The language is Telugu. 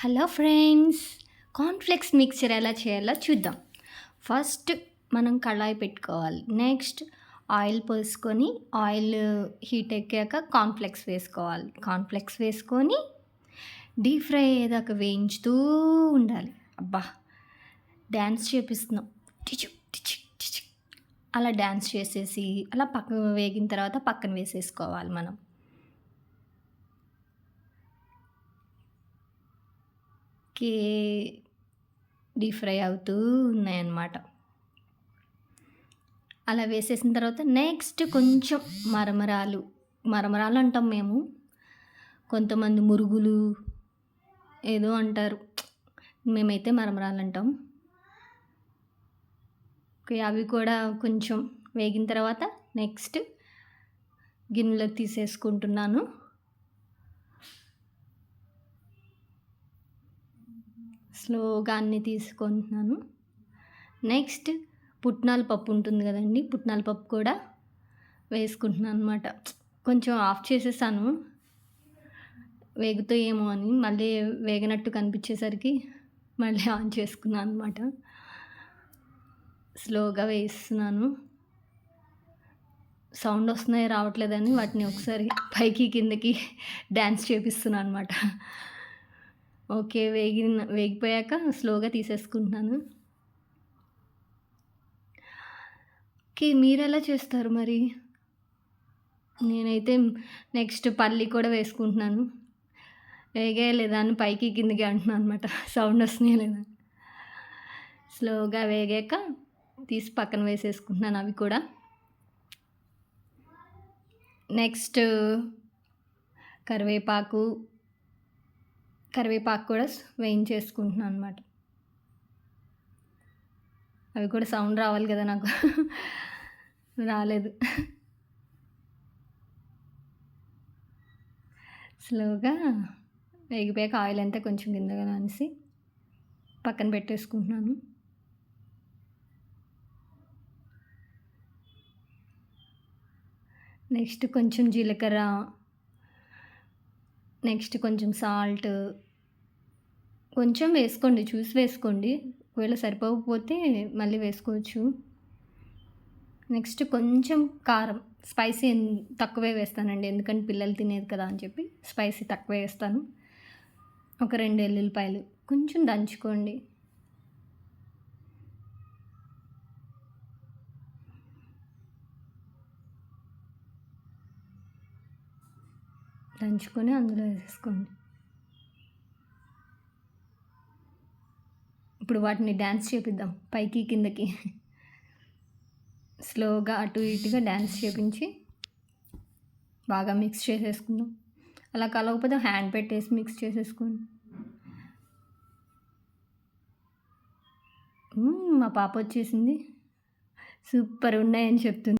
హలో ఫ్రెండ్స్ కాన్ఫ్లెక్స్ మిక్చర్ ఎలా చేయాలో చూద్దాం. ఫస్ట్ మనం కళాయి పెట్టుకోవాలి. నెక్స్ట్ ఆయిల్ పోసుకొని ఆయిల్ హీట్ ఎక్కాక కాన్ఫ్లెక్స్ వేసుకోవాలి. కాన్ఫ్లెక్స్ వేసుకొని డీప్ ఫ్రై అయ్యేదాకా వేయించుతూ ఉండాలి. అబ్బా డ్యాన్స్ చేపిస్తున్నాం. టిచు టిచు టిచు అలా డ్యాన్స్ చేసేసి అలా పక్కన వేగిన తర్వాత పక్కన వేసేసుకోవాలి మనం. కే డీప్ ఫ్రై అవుతూ ఉన్నాయన్నమాట. అలా వేసేసిన తర్వాత నెక్స్ట్ కొంచెం మరమరాలు మరమరాలు అంటాం మేము. కొంతమంది మురుగులు ఏదో అంటారు. మేమైతే మరమరాలు అంటాం. అవి కూడా కొంచెం వేగిన తర్వాత నెక్స్ట్ గిన్నెలో తీసేసుకుంటున్నాను. స్లోగా అన్నీ తీసుకుంటున్నాను. నెక్స్ట్ పుట్నాల పప్పు ఉంటుంది కదండి పుట్నాల పప్పు కూడా వేసుకుంటున్నాను అనమాట కొంచెం ఆఫ్ చేసేసాను. వేగుతో ఏమో అని మళ్ళీ వేగనట్టు కనిపించేసరికి మళ్ళీ ఆన్ చేసుకున్నాను అనమాట స్లోగా వేస్తున్నాను. సౌండ్ వస్తున్నాయి రావట్లేదని వాటిని ఒకసారి పైకి కిందకి డ్యాన్స్ చేపిస్తున్నాను అనమాట ఓకే వేగిన వేగిపోయాక స్లోగా తీసేసుకుంటున్నాను. ఓకే మీరు ఎలా చేస్తారు మరి? నేనైతే నెక్స్ట్ పల్లి కూడా వేసుకుంటున్నాను. వేగే లేదా అని పైకి కిందకి అంటున్నాను అనమాట సౌండ్ వస్తున్నాయి లేదా? స్లోగా వేగాక తీసి పక్కన వేసేసుకుంటున్నాను అవి కూడా. నెక్స్ట్ కరివేపాకు కరివేపాకు కూడా వేయించేసుకుంటున్నాను అనమాట అవి కూడా సౌండ్ రావాలి కదా నాకు. రాలేదు. స్లోగా వేగిపోయాక ఆయిల్ అంతా కొంచెం కిందగా అనేసి పక్కన పెట్టేసుకుంటున్నాను. నెక్స్ట్ కొంచెం జీలకర్ర నెక్స్ట్ కొంచెం సాల్ట్ కొంచెం వేసుకోండి చూసి వేసుకోండి. ఒకవేళ సరిపోకపోతే మళ్ళీ వేసుకోవచ్చు. నెక్స్ట్ కొంచెం కారం. స్పైసీ తక్కువే వేస్తానండి. ఎందుకంటే పిల్లలు తినేది కదా అని చెప్పి స్పైసీ తక్కువే వేస్తాను. ఒక రెండు ఎల్లుల్లిపాయలు. కొంచెం దంచుకోండి. దంచుకొని అందులో వేసేసుకోండి. ఇప్పుడు వాటిని డ్యాన్స్ చేపిద్దాం పైకి కిందకి. స్లోగా అటు ఇటుగా డ్యాన్స్ చేపించి బాగా మిక్స్ చేసేసుకుందాం. అలా కలవకపోతే హ్యాండ్ పెట్టేసి మిక్స్ చేసేసుకోండి. మా పాప వచ్చేసింది. సూపర్ ఉన్నాయని చెప్తుంది.